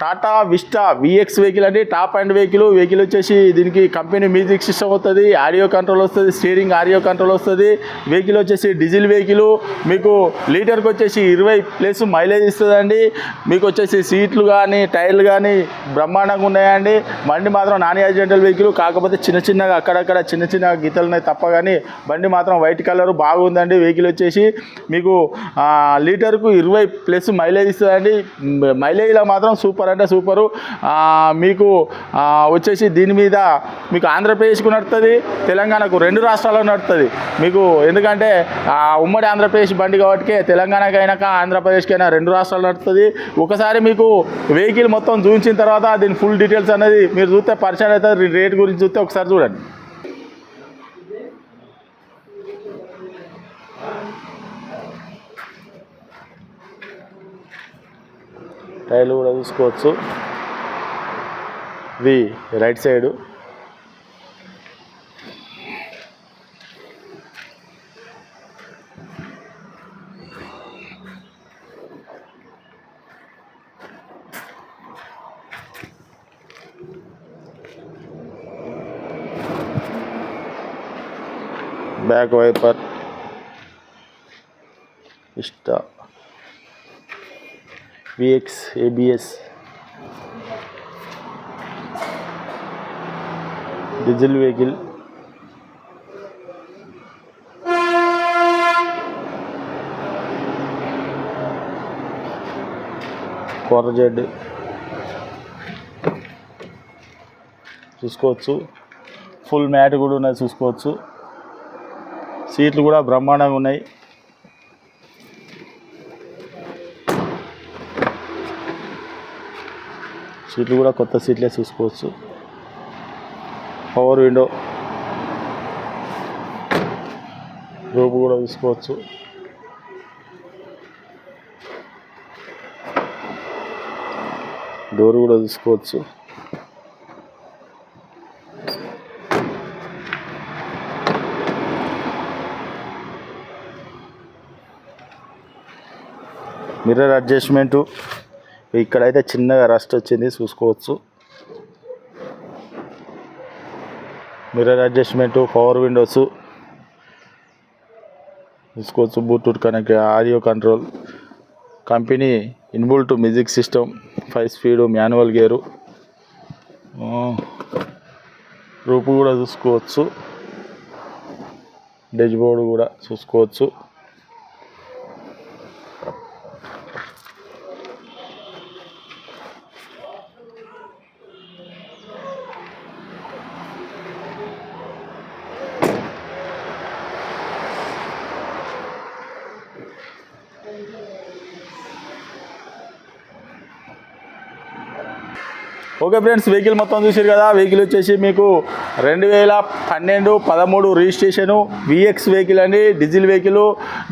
Tata Vista V X vehicle అండి. Top end vehicle vehicle వచ్చేసి దీనికి కంపెనీ మ్యూజిక్ సిస్టమ్ వస్తుంది ఆడియో కంట్రోల్ వస్తుంది స్టీరింగ్ ఆడియో కంట్రోల్ వస్తుంది. వెహికల్ వచ్చేసి డీజిల్ వెహికల్ మీకు లీటర్కి వచ్చేసి ఇరవై ప్లస్ మైలేజ్ ఇస్తుందండి. మీకు వచ్చేసి సీట్లు కానీ టైర్లు కానీ బ్రహ్మాండంగా ఉన్నాయండి. బండి మాత్రం నాన్ యాక్సిడెంటల్ వెహికల్ కాకపోతే చిన్న చిన్నగా అక్కడక్కడ చిన్న చిన్న గీతలు ఉన్నాయి తప్ప కానీ బండి మాత్రం వైట్ కలర్ బాగుందండి వెహికల్ వచ్చేసి. మీకు లీటర్కు ఇరవై ప్లస్ మైలేజ్ ఇస్తుందండి. మైలేజ్లో మాత్రం సూపర్ అంటే సూపరు. మీకు వచ్చేసి దీని మీద మీకు ఆంధ్రప్రదేశ్కు నడుతుంది తెలంగాణకు రెండు రాష్ట్రాల్లో నడుతుంది. మీకు ఎందుకంటే ఉమ్మడి ఆంధ్రప్రదేశ్ బండి కాబట్టి తెలంగాణకైనాక ఆంధ్రప్రదేశ్కైనా రెండు రాష్ట్రాలు నడుస్తుంది ఒకసారి మీకు వెహికల్ మొత్తం చూపించిన తర్వాత దీని ఫుల్ డీటెయిల్స్ అనేది మీరు చూస్తే పరిచయం అవుతుంది. రేట్ గురించి చూస్తే ఒకసారి చూడండి. టైర్లు కూడా చూసుకోవచ్చు ఇది రైట్ సైడు. Back wiper. ఇష్ట. V X ABS diesel vehicle Quadrajet చూసుకోవచ్చు. ఫుల్ మ్యాట్ కూడా ఉన్నది చూసుకోవచ్చు. సీట్లు కూడా బ్రహ్మాండంగా ఉన్నాయి. సీట్లు కూడా కొత్త సీట్లే చూసుకోవచ్చు. పవర్ విండో రూపు కూడా చూసుకోవచ్చు డోర్ కూడా చూసుకోవచ్చు మిర్రర్ అడ్జస్ట్మెంటు ఇక్కడైతే చిన్నగా రస్ట్ వచ్చింది చూసుకోవచ్చు. మిర్రర్ అడ్జస్ట్మెంట్ పవర్ విండోస్ చూసుకోవచ్చు Bluetooth connect audio control company inbuilt music system five speed manual gear రూపు కూడా చూసుకోవచ్చు. డెజ్ బోర్డు కూడా చూసుకోవచ్చు. ఓకే ఫ్రెండ్స్ వెహికల్ మొత్తం చూసారు కదా. వెహికల్ వచ్చేసి మీకు రెండు వేల పన్నెండు పదమూడు రిజిస్ట్రేషను విఎక్స్ వెహికల్ అండి. డీజిల్ వెహికల్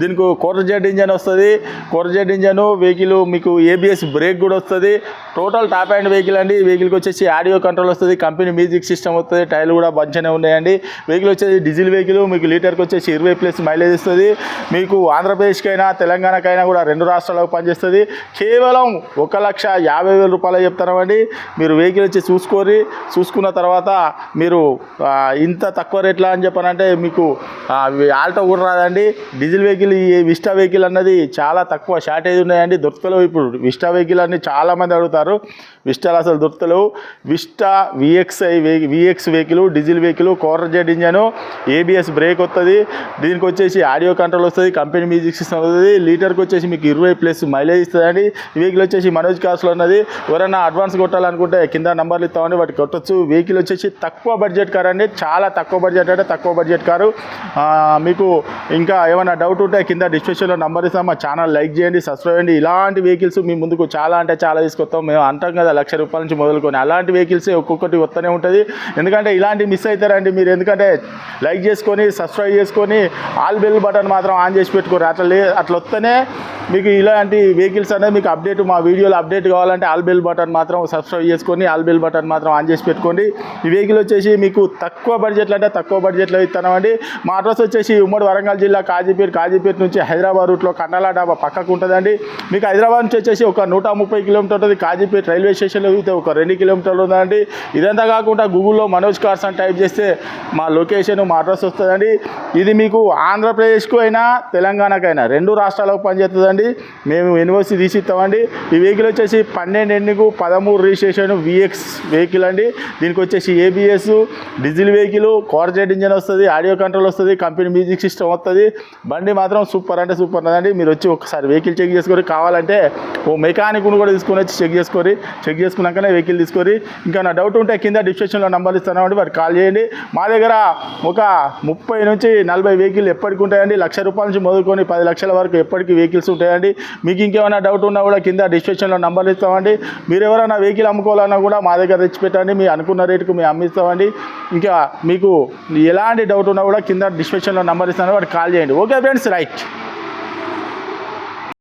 దీనికి కోర్జెడ్ ఇంజన్ వస్తుంది. కోర్జెడ్ ఇంజన్ వెహికల్ మీకు ఏబిఎస్ బ్రేక్ కూడా వస్తుంది. టోటల్ టాప్ అండ్ వెహికల్ అండి. వెహికల్కి వచ్చేసి ఆడియో కంట్రోల్ వస్తుంది. కంపెనీ మ్యూజిక్ సిస్టమ్ వస్తుంది. టైర్లు కూడా మంచిగానే ఉన్నాయండి. వెహికల్ వచ్చేసి డీజిల్ వెహికల్ మీకు లీటర్కి వచ్చేసి ఇరవై ప్లస్ మైలేజ్ ఇస్తుంది. మీకు ఆంధ్రప్రదేశ్కైనా తెలంగాణకైనా కూడా రెండు రాష్ట్రాలకు పనిచేస్తుంది. కేవలం ఒక లక్ష యాభై వేల రూపాయలు చెప్తామండి మీరు వెహికల్ వచ్చి చూసుకొని చూసుకున్న తర్వాత మీరు ఇంత తక్కువ రేట్లా అని చెప్పనంటే మీకు ఆల్టో కూడా రాదండి. డీజిల్ వెహికల్ ఈ విస్టా వెహికల్ అన్నది చాలా తక్కువ షార్టేజ్ ఉన్నాయండి. దొరుకుతలేవు ఇప్పుడు. విస్టా వెహికల్ అన్ని చాలామంది అడుగుతారు. విస్టాలు అసలు దొరుకుతలేవు. Vista VXI V X vehicle diesel vehicle Quadrajet engine ABS brake వస్తుంది దీనికి వచ్చేసి ఆడియో కంట్రోల్ వస్తుంది కంపెనీ మ్యూజిక్ సిస్టమ్ వస్తుంది. లీటర్కి వచ్చేసి మీకు ఇరవై ప్లస్ మైలేజ్ ఇస్తుందండి. వెహికల్ వచ్చేసి మనోజ్ కాస్లో ఉన్నది. ఎవరైనా అడ్వాన్స్ కొట్టాలనుకుంటే కింద నంబర్లు ఇస్తామని వాటికి కొట్టచ్చు. వెహికల్ వచ్చేసి తక్కువ బడ్జెట్ కార్ అండి. చాలా తక్కువ బడ్జెట్ అంటే తక్కువ బడ్జెట్ కారు. మీకు ఇంకా ఏమైనా డౌట్ ఉంటే కింద డిస్క్రిప్షన్లో నంబర్ ఇస్తాం. మా ఛానల్ లైక్ చేయండి సబ్స్క్రైబ్ చేయండి. ఇలాంటి వెహికల్స్ మీ ముందుకు చాలా అంటే చాలా తీసుకొస్తాం. మేము అంటాం కదా లక్ష రూపాయల నుంచి మొదలుకొని. అలాంటి వెహికల్స్ ఒక్కొక్కటి వస్తూనే ఉంటుంది. ఎందుకంటే ఇలాంటి మిస్ అవుతారండి మీరు. ఎందుకంటే లైక్ చేసుకొని సబ్స్క్రైబ్ చేసుకొని ఆల్ బెల్ బటన్ మాత్రం ఆన్ చేసి పెట్టుకోరు అట్లా అట్లా వస్తేనే మీకు ఇలాంటి వెహికల్స్ అనేది మీకు అప్డేట్ మా వీడియోలో అప్డేట్ కావాలంటే ఆల్ బెల్ బటన్ మాత్రం సబ్స్క్రైబ్ చేసుకొని ఆల్ బెల్ బటన్ మాత్రం ఆన్ చేసి పెట్టుకోండి. ఈ వెహికల్ వచ్చేసి మీకు తక్కువ బడ్జెట్లో అంటే తక్కువ బడ్జెట్లో ఇస్తామండి మా అడ్రస్ వచ్చేసి ఉమ్మడి వరంగల్ జిల్లా కాజీపేట కాజీపేట నుంచి హైదరాబాద్ రూట్లో కన్నాల డాబా పక్కకు ఉంటుందండి. మీకు హైదరాబాద్ నుంచి వచ్చేసి ఒక నూట ముప్పై కిలోమీటర్ ఉంటుంది. కాజీపేట రైల్వే స్టేషన్లో అయితే ఒక రెండు కిలోమీటర్లు ఉందండి. ఇదంతా కాకుండా గూగుల్లో మనోజ్ కార్స్ అని టైప్ చేస్తే మా లొకేషన్ మా అడ్రస్ వస్తుందండి. ఇది మీకు ఆంధ్రప్రదేశ్కు అయినా తెలంగాణకైనా రెండు రాష్ట్రాలకు పనిచేస్తుందండి. మేము యూనివర్సిటీ తీసి ఇస్తామండి ఈ వెహికల్ వచ్చేసి పన్నెండు ఎన్నికు పదమూడు రిజిస్ట్రేషన్ విఎక్స్ వెహికల్ అండి. దీనికి వచ్చేసి ABS diesel vehicle Quadrajet engine వస్తుంది ఆడియో కంట్రోల్ వస్తుంది కంపెనీ మ్యూజిక్ సిస్టమ్ వస్తుంది. బండి మాత్రం సూపర్ అంటే సూపర్ ఉన్నదండి మీరు వచ్చి ఒకసారి వెహికల్ చెక్ చేసుకొని కావాలంటే ఓ మెకానిక్ను కూడా తీసుకొని వచ్చి చెక్ చేసుకొని చెక్ చేసుకున్నాకనే వెహికల్ తీసుకొని. ఇంకా నా డౌట్ ఉంటే కింద డిస్క్రిప్షన్లో నెంబర్ ఇస్తానండి వారికి కాల్ చేయండి. మా దగ్గర ఒక ముప్పై నుంచి నలభై వెహికల్ ఎప్పటికి ఉంటాయండి. లక్ష రూపాయల నుంచి మొదలుకొని పది లక్షల వరకు ఎప్పటికీ వెహికల్స్ ఉంటాయి. చేయండి. మీకు ఇంకేమైనా డౌట్ ఉన్నా కూడా కింద డిస్క్రిప్షన్లో నంబర్లు ఇస్తామండి. మీరు ఎవరైనా వెహికల్ అమ్ముకోవాలన్నా కూడా మా దగ్గర తెచ్చి పెట్టండి. మీ అనుకున్న రేటుకు మేము అమ్మిస్తామండి. ఇంకా మీకు ఎలాంటి డౌట్ ఉన్నా కూడా కింద డిస్క్రిప్షన్లో నంబర్ ఇస్తాను వాటికి కాల్ చేయండి. Okay friends right